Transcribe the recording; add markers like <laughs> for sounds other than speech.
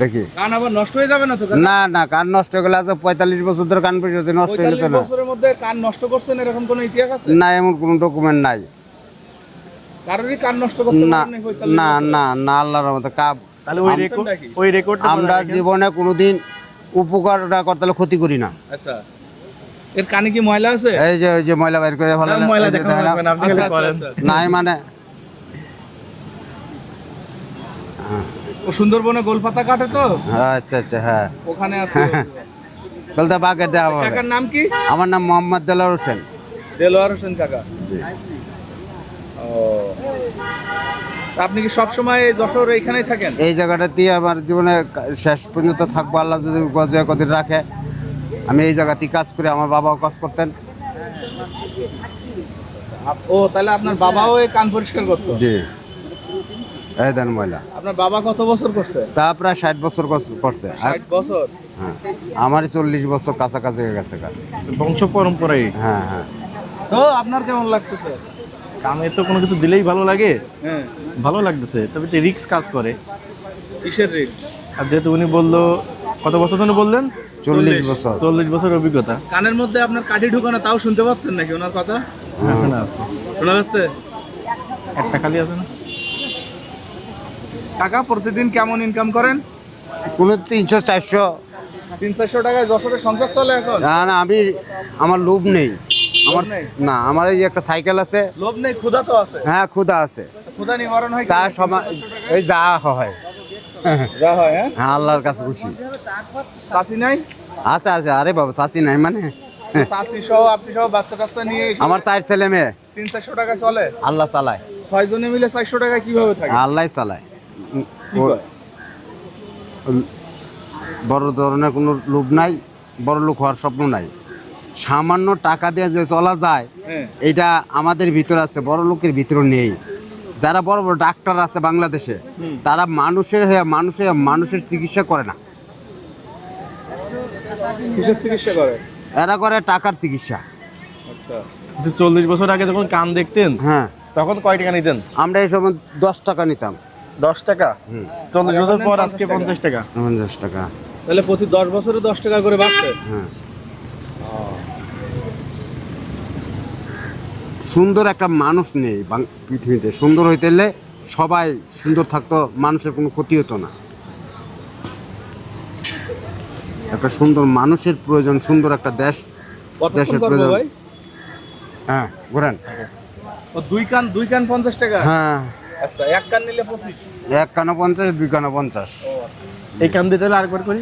দেখি। কান আবার নষ্ট হয়ে যাবে না তো না না কান নষ্ট হয়ে গেলে আজ পঁয়তাল্লিশ বছর ধরে কান পয়সা নষ্ট হয়ে যেত 45 না বছরের মধ্যে কান নষ্ট করছেন এরকম কোনো ইতিহাস আছে? না এমন কোনো ডকুমেন্ট নাই। কারোরই কান নষ্ট করতে না পারেন নাই 45 না না না আল্লাহর মতো কাপ তাহলে ওই রেকর্ড ওই রেকর্ড আমরা জীবনে কোনোদিন উপকারটা করতে হলে ক্ষতি করি না। আচ্ছা। এর কানে কি ময়লা আছে? এই যে ওই যে ময়লা বাইর করে ময়লা না আপনি আচ্ছা, আচ্ছা। নাই মানে। ও সুন্দরবনে গোলপাতা কাটে তো? আচ্ছা আচ্ছা হ্যাঁ। ওখানে তাহলে <laughs> তো বাঘের হবে। কাকার নাম কি? আমার নাম মোহাম্মদ দেলার হোসেন। দেলোয়ার হোসেন কাকা। ও। আপনি কি সব সময় যশোর এইখানেই থাকেন? এই জায়গাটাতেই আমার জীবনে শেষ পর্যন্ত থাকব। আল্লাহ যদি গজে কদিন রাখে আমি এই জায়গাতেই কাজ করি আমার বাবাও কাজ করতেন। ও তাহলে আপনার বাবাও এই কান পরিষ্কার করতো? জি। এই দেন ময়লা। আপনার বাবা কত বছর করছে? তা প্রায় ষাট বছর করছে। ষাট বছর? হ্যাঁ। আমারই চল্লিশ বছর কাছাকাছি হয়ে গেছে বংশ পরম্পরায় হ্যাঁ হ্যাঁ। তো আপনার কেমন লাগতেছে? কামে তো কোনো কিছু দিলেই ভালো লাগে। হ্যাঁ। ভালো লাগতেছে তবে রিক্স কাজ করে। কিসের রিস্ক? আর যেহেতু উনি বলল কত বছর ধরে বললেন? চল্লিশ বছর। চল্লিশ বছর অভিজ্ঞতা। কানের মধ্যে আপনার কাঠি ঢুকানো তাও শুনতে পাচ্ছেন নাকি ওনার কথা? এখন আছে। শোনা যাচ্ছে? একটা খালি আছে না? টাকা প্রতিদিন কেমন ইনকাম করেন? কোনো তিনশো চারশো। তিন চারশো টাকায় যশোরের সংসার চলে এখন? না না আমি আমার লোভ নেই। আমার না আমার এই একটা সাইকেল আছে। লোভ নেই ক্ষুধা তো আছে। হ্যাঁ ক্ষুদা আছে। ক্ষুধা নিবারণ হয় তা সময় এই যা হয়। যা হয় হ্যাঁ? হ্যাঁ আল্লাহর কাছে খুশি। চাষি নাই? আছে আছে আরে বাবা চাষি নাই মানে। চাষি সহ আপনি সহ বাচ্চা টাচ্চা নিয়ে আমার চার ছেলে মেয়ে। তিন চারশো টাকা চলে? আল্লাহ চালায়। ছয় জনে মিলে চারশো টাকা কীভাবে থাকে? আল্লাহ চালায়? বড় ধরনের কোনো লোভ নাই বড় লোক হওয়ার স্বপ্ন নাই। সামান্য টাকা দিয়ে যে চলা যায় হ্যাঁ। এটা আমাদের ভিতরে আছে বড় লোকের ভিতরে নেই। যারা বড় বড় ডাক্তার আছে বাংলাদেশে তারা মানুষের হয়ে মানুষের মানুষের চিকিৎসা করে না। চিকিৎসা করে? এরা করে টাকার চিকিৎসা। আচ্ছা। চল্লিশ বছর আগে যখন কান দেখতেন হ্যাঁ। তখন কয় টাকা নিতেন? আমরা এই সময় দশ টাকা নিতাম। দশ টাকা? হুম। চল্লিশ বছর পর আজকে 50 টাকা। পঞ্চাশ টাকা। পঞ্চাশ টাকা। তাহলে প্রতি দশ বছরে দশ টাকা করে বাড়ছে? হ্যাঁ। সুন্দর একটা মানুষ নেই বাং- পৃথিবীতে। সুন্দর হইতে হলে সবাই সুন্দর থাকতো মানুষের কোনো ক্ষতি হতো না। একটা সুন্দর মানুষের প্রয়োজন সুন্দর একটা দেশ দেশের প্রয়োজন। হ্যাঁ ঘোরেন। দুই কান দুই কান পঞ্চাশ টাকা? হ্যাঁ। আচ্ছা এক কান নিলে পঁচিশ। এক কানো পঞ্চাশ দুই কানো পঞ্চাশ। এই কান দিতে আর আরেকবার করি।